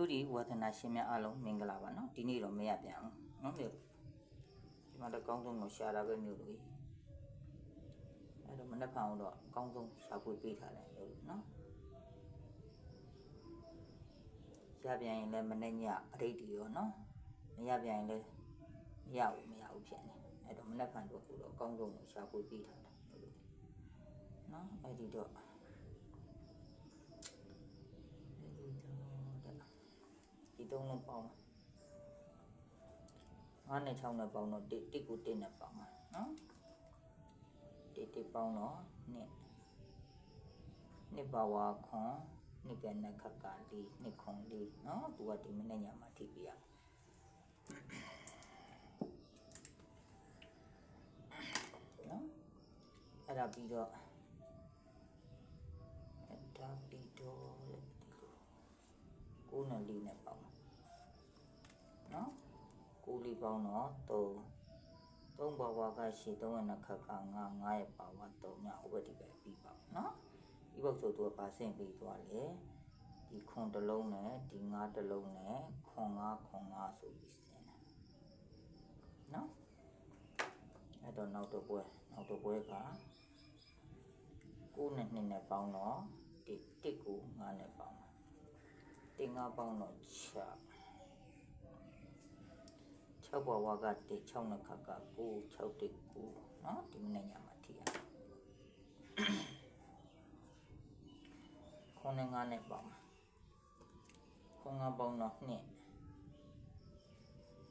တို့ဒီဝါသနာရှင်များအားလုံးမင်္ဂလာပါနော်ဒီနေ့တော့မရပြန်ဘူးနော်မြို့ဒီမှာတော့အကောင်းဆုံးကိုရှာတာပဲမြို့လူကြီးအဲ့တော့မနေ့ဖန်တော့အကောင်းဆုံးရှာဖွေပေးထားတယ်မြို့လူနော်ရပြန်ရင်လည်းမနေ့ညအရိတ်တီရောနော်မရပြန်ရင်လည်းမရဘူးမရဘူးဖြစ်နေအဲ့တော့မနေ့ဖန်တော့ကိုတော့အကောင်းဆုံးကိုရှာဖွေပေးထားတယ်မြို့လူကြီးနော်အဲ့ဒီတော့ ဒီ သုံးလုံးပေါင်းမှာငါးနဲ့6နဲ့ပေါင်းတော့တစ်တစ်ကိုတစ်နဲ့ပေါင်းမှာနော်တစ်တစ်ပေါင်းတော့နှစ်နှစ်ပါဝါခွန်နှစ်ကနခကလေးနှစ်ခွန်လေးနော်သူကဒီမနေ့ညမှာထိပြရနော်အဲ့ဒါပြီးတော့အဲ့ဒါပြီးတော့တဲ့ကိုးနဲ့လေးနဲ့ပေါင်းမှာနော် ကိုးလေးပေါင်းတော့3 3ဘာဝကရှိ3ရဲ့နှစ်ခက်က9 9ရဲ့ပါဝါ3ညဥပတိပဲပြီးပါနော်ဒီဘုတ်ဆိုသူကပါဆင့်ပြီးသွားလေဒီခွန်တစ်လုံးနဲ့ဒီ9တစ်လုံးနဲ့ခွန်9ခွန်9ဆိုပြီးဆင်းတယ်နော်အဲ့တော့နောက်တော့ပွဲနောက်တော့ပွဲက9နဲ့2နဲ့ပေါင်းတော့ဒီ1ကို9နဲ့ပေါင်းတာတင်9ပေါင်းတော့6 6ဘဝကတိ6နှစ်ခါက9 6တိ9เนาะဒီမနေ့ညမှာထိရခွန်နဲ့ငါးနဲ့ပေါင်းမှာခွန်ငါးပေါင်းတော့နှစ်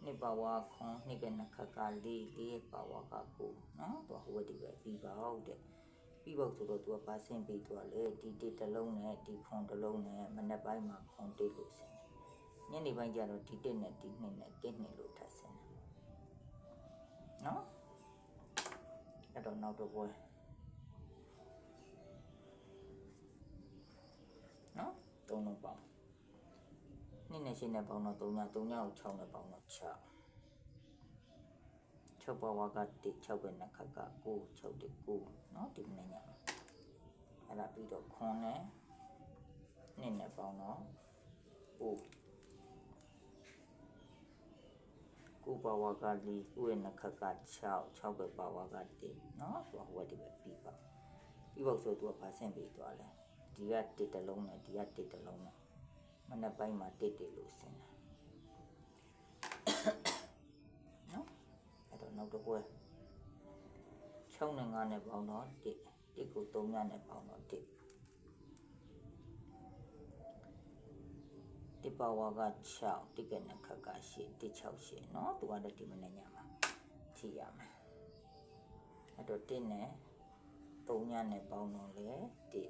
နှစ်ဘဝခွန်နှစ်ကနှစ်ခါကလေးလေးဘဝက9เนาะသူဟိုဝတိပဲပြီးပါဟုတ်တဲ့ပြီးဖို့ဆိုတော့သူကပါဆင်းပြီးသွားလေဒီတစ်တစ်လုံးနဲ့ဒီခွန်တစ်လုံးနဲ့မနေ့ပိုင်းမှာခွန်တိတ်လို့ဆင်းတယ်ညနေပိုင်းကျတော့ဒီတစ်နဲ့ဒီနှစ်နဲ့တစ်နှစ်လို့ထပ်ဆင်း နောက်တော့ပွဲနော်သုံးလုံးပေါင်းနှစ်နဲ့ရှင်းနဲ့ပေါင်းတော့3ည3ညကို6နဲ့ပေါင်းတော့6 6ဘဝကတိ6ပဲနှစ်ခါက9 6တိ9နော်ဒီမနေ့ညအဲ့ဒါပြီးတော့ခွန်နဲ့နှစ်နဲ့ပေါင်းတော့9 ကိုပါဝါက၄ကိုရဲ့နှခတ်က6 6ပဲပါဝါက1เนาะသူကဟိုဘက်ဒီဘက်ပြီးပါပြီးပါဆိုသူကဘာဆင့်ပြီးသွားလဲဒီကတစ်တလုံးနဲ့ဒီကတစ်တလုံးနဲ့မနေ့ပိုင်းမှာတစ်တစ်လို့ဆင်းတာเนาะအဲ့တော့နောက်တစ်ပွဲ6နဲ့9နဲ့ပေါင်းတော့1 1ကို3နဲ့ပေါင်းတော့1 ဒီပါဝါက6တိကနခက်က8တိ6ရှင်းเนาะသူကလည်းဒီမနေ့ညမှာထိရမှာအဲ့တော့တင့်နဲ့3ညနဲ့ပေါင်းတော့လေတိ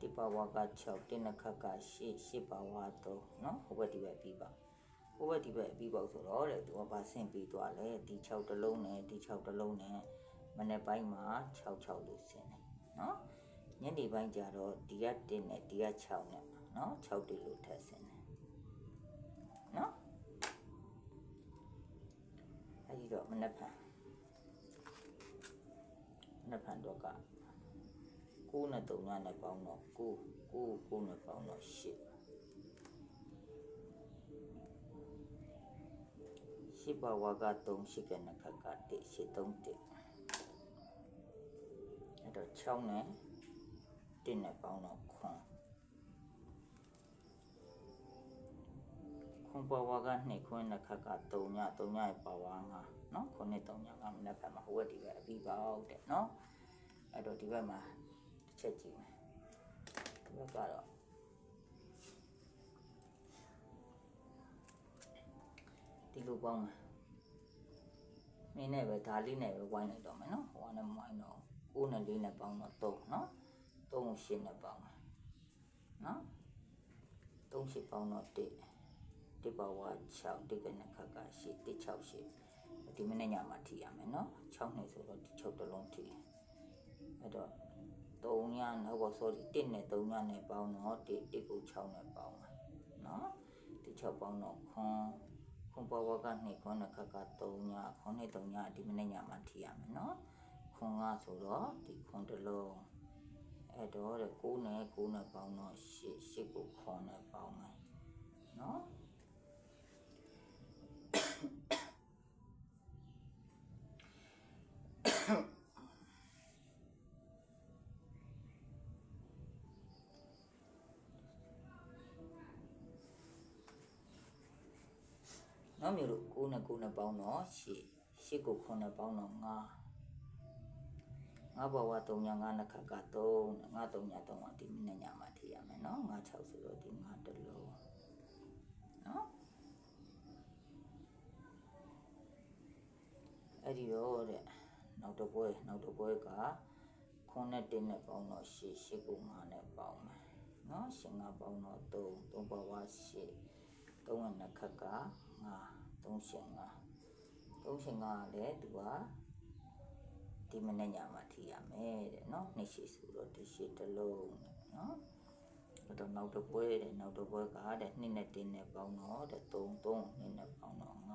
ဒီပါဝါက6တင်းနှစ်ခက်က8 8ပါဝါ3เนาะဟိုဘက်ဒီဘက်ပြီးပါဟိုဘက်ဒီဘက်ပြီးပါဆိုတော့တဲ့သူကဘာဆင့်ပြီးသွားလဲဒီ6တလုံးနဲ့ဒီ6တလုံးနဲ့မနေ့ပိုင်းမှာ6 6လို့ဆင်းတယ်เนาะ ညနေပိုင်းကျတော့ဒီက1နဲ့ဒီက6နဲ့နော်6တိလို့ထပ်ဆင်းတယ်နော်အဲဒီတော့မနှက်ဖန်နှက်ဖန်တော့က9နဲ့3နဲ့ပေါင်းတော့9 9 9နဲ့ပေါင်းတော့10ရှိပါဝါက3ရှိကနခက1 8 3 1အဲ့တော့6နဲ့ 1နဲ့ပေါင်းတော့ခွန်ခွန်ပါဝါက2ခွန်းနဲ့ခက်က3ည3ညရဲ့ပါဝါ5เนาะခွန်နဲ့3ညကမနေ့ကမှာဟိုဘက်ဒီဘက်အပြီးပါဟုတ်တယ်เนาะအဲ့တော့ဒီဘက်မှာတစ်ချက်ကြည့်မယ်ဒီဘက်ကတော့ဒီလိုပေါင်းမယ်မင်းနဲ့ပဲဒါလေးနဲ့ပဲဝိုင်းလိုက်တော့မယ်เนาะဟိုကလည်းမဝိုင်းတော့9နဲ့4နဲ့ပေါင်းတော့3เนาะ 3ကို8နဲ့ပေါင်းမယ်နော်3 8ပေါင်းတော့1 1ပါဝါ6တိကနခက8 1 6 8ဒီမနေ့ညမှာထိရမယ်နော်6နှစ်ဆိုတော့ဒီ6တလုံးထိအဲ့တော့3ညနော်ဘော sorry 1နဲ့3ညနဲ့ပေါင်းတော့1 1ကို6နဲ့ပေါင်းမယ်နော်ဒီ6ပေါင်းတော့ခွန်ခွန်ပါဝါက2ခွန်နခက3ညခွန်နဲ့3ညဒီမနေ့ညမှာထိရမယ်နော်ခွန်ကဆိုတော့ဒီခွန်တလုံး အဲ့တော့တဲ့9နဲ့9နဲ့ပေါင်းတော့8 8ကိုခွန်နဲ့ပေါင်းမယ်နော်နောက်မျိုးတို့9နဲ့9နဲ့ပေါင်းတော့8 8ကို9နဲ့ပေါင်းတော့9 ငါဘဝ3ည9နှစ်ခါက3ငါ3ည3ကဒီမိနစ်ညမှာထည့်ရမယ်နော်ငါ6ဆိုတော့ဒီငါတစ်လုံးနော်အဲ့ဒီတော့တဲ့နောက်တစ်ပွဲနောက်တစ်ပွဲက9နဲ့1နဲ့ပေါင်းတော့8 8ကို9နဲ့ပေါင်းမယ်နော်8 9ပေါင်းတော့3 3ဘဝ8 3နဲ့နှစ်ခါက9 3ရှင်9 3ရှင်9ကလည်းသူက ဒီမနေ့ညမှာထီရမယ်တဲ့နော်နှစ်ရှိဆိုတော့ဒီရှိတစ်လုံးတဲ့နော်အဲ့တော့နောက်တစ်ပွဲတဲ့နောက်တစ်ပွဲကတဲ့နှစ်နဲ့တင်းနဲ့ပေါင်းတော့တဲ့3 3နှစ်နဲ့ပေါင်းတော့9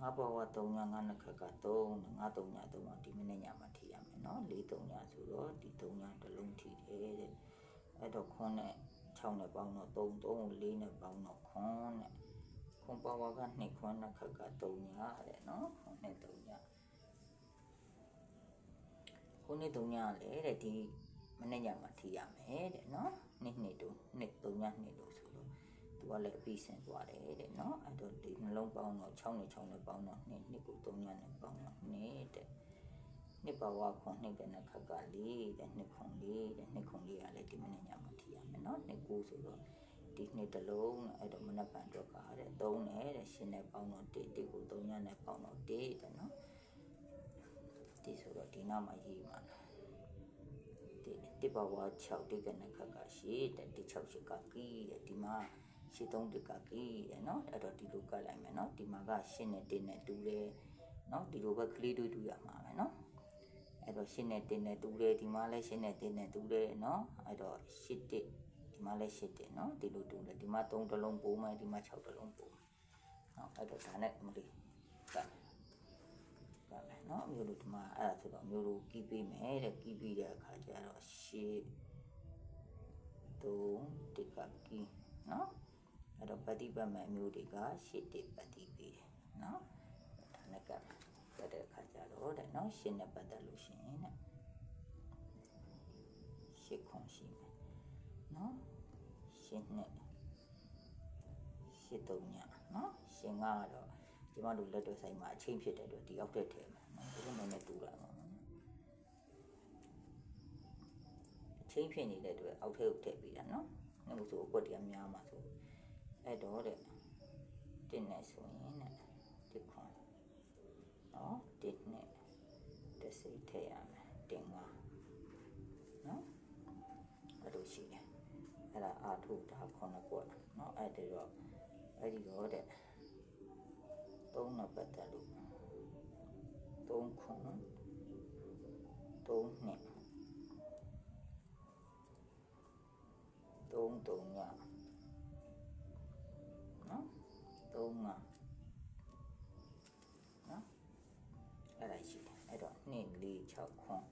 ငါဘဝ3ညငါနှစ်ခါက3ငါ3ည3ကဒီမနေ့ညမှာထီရမယ်နော်4 3ညဆိုတော့ဒီ3ညတစ်လုံးထီတယ်တဲ့အဲ့တော့ခွန်းနဲ့6နဲ့ပေါင်းတော့3 3 4နဲ့ပေါင်းတော့ခွန်းတဲ့ခွန်ပါဝါက2ခွန်းနှစ်ခါက3ညတဲ့နော်ခွန်းနဲ့3ည ခုနှစ်3ညလေတဲ့ဒီမနေ့ညမှာထီရမယ်တဲ့နော်နှစ်နှစ်တို့နှစ်3ညနှစ်တို့ဆိုတော့သူကလည်းအပြီးဆင်သွားတယ်တဲ့နော်အဲ့တော့ဒီနှလုံးပေါင်းတော့6နဲ့6နဲ့ပေါင်းတော့နှစ်နှစ်ကို3ညနဲ့ပေါင်းတော့နှစ်တဲ့နှစ်ပါဝါခွန်နှစ်တဲ့နှစ်ခါကလေးတဲ့နှစ်ခွန်လေးတဲ့နှစ်ခွန်လေးကလည်းဒီမနေ့ညမှာထီရမယ်နော်နှစ်ကိုဆိုတော့ဒီနှစ်တစ်လုံးအဲ့တော့မနက်ဖြန်တော့ကတဲ့3နဲ့တဲ့ရှင်းနဲ့ပေါင်းတော့1 1ကို3ညနဲ့ပေါင်းတော့1တဲ့နော် ဒီဆိုတော့ဒီနောက်မှာရေးမှာဒီဒီဘဝ6တိကနခကရှိတဲ့ဒီ6ရှိကကီးတဲ့ဒီမှာရှိ3တိကကီးတဲ့နော်အဲ့တော့ဒီလိုကတ်လိုက်မယ်နော်ဒီမှာကရှင်းနဲ့1နဲ့တူတယ်နော်ဒီလိုပဲကလေးတွေတူရမှာပဲနော်အဲ့တော့ရှင်းနဲ့1နဲ့တူတယ်ဒီမှာလည်းရှင်းနဲ့1နဲ့တူတယ်နော်အဲ့တော့ရှစ်တစ်ဒီမှာလည်းရှစ်တစ်နော်ဒီလိုတူတယ်ဒီမှာ3တလုံးပိုးမယ်ဒီမှာ6တလုံးပိုးမယ်နော်အဲ့တော့ဒါနဲ့မလေးက နော်အမျိုးလိုဒီမှာအဲ့ဒါဆိုတော့အမျိုးလိုကီးပေးမယ်တဲ့ကီးပြီးတဲ့အခါကျတော့ရှေ့သုံးတက်ကကီးနော်အဲ့တော့ပฏิပတ်မဲ့အမျိုးတွေကရှစ်တေပฏิပေးတယ်နော်ဒါနဲ့ကတက်တဲ့အခါကျတော့တဲ့နော်ရှင်းနဲ့ပတ်သက်လို့ရှိရင်တဲ့ရှစ်ခွန်ရှိမယ်နော်ရှင်းနဲ့ရှစ်တုံညနော်ရှင်းကတော့ဒီမှာလူလက်တွေ့ဆိုင်မှာအချင်းဖြစ်တဲ့အတွက်ဒီအောက်တက်ထဲမှာ နော်ဒီလိုနည်းနည်းတူလာမှာအချင်းဖြစ်နေတဲ့အတွက်အောက်ထဲကိုထည့်ပြီးတာနော်။ငါ့ဆိုအကွက်တွေကများမှာဆိုအဲ့တော့တဲ့တင်းနေဆိုရင်တဲ့ဒီခွန်နော်တင်းနေတစ်စိတ်ထည့်ရမယ်တင်းကနော်အဲ့လိုရှိတယ်အဲ့ဒါအာထုဒါခွန်ကွက်နော်အဲ့ဒီတော့အဲ့ဒီတော့တဲ့သုံးနဲ့ပတ်သက်လို့ သုံးခွန်သုံးနှစ်သုံးတုံညနော်သုံးငါနော်အဲ့ဒါရှိတယ်အဲ့တော့2 4 6ခွန်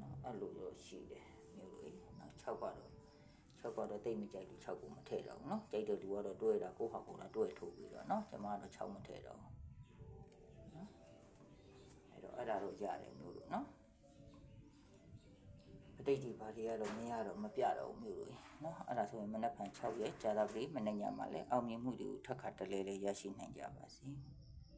နော်အဲ့လိုရောရှိတယ်မျိုးလေးနော်6ကတော့ 6ကတော့တိတ်မကြိုက်လို့6ကိုမထည့်တော့ဘူးเนาะကြိုက်တဲ့လူကတော့တွဲတာကိုယ့်ဟာကိုယ်ကတွဲထုတ်ပြီးတော့เนาะကျွန်မကတော့6မထည့်တော့ဘူးเนาะအဲ့တော့အဲ့ဒါတော့ရတယ်မျိုးလို့เนาะအတိတ်ဒီဘာတွေကတော့မရတော့မပြတော့ဘူးမျိုးလို့เนาะအဲ့ဒါဆိုရင်မနက်ဖြန်6ရက်ကြာသပတေးမနေ့ညမှာလည်းအောင်မြင်မှုတွေကိုထပ်ခါတလဲလဲရရှိနိုင်ကြပါစေ။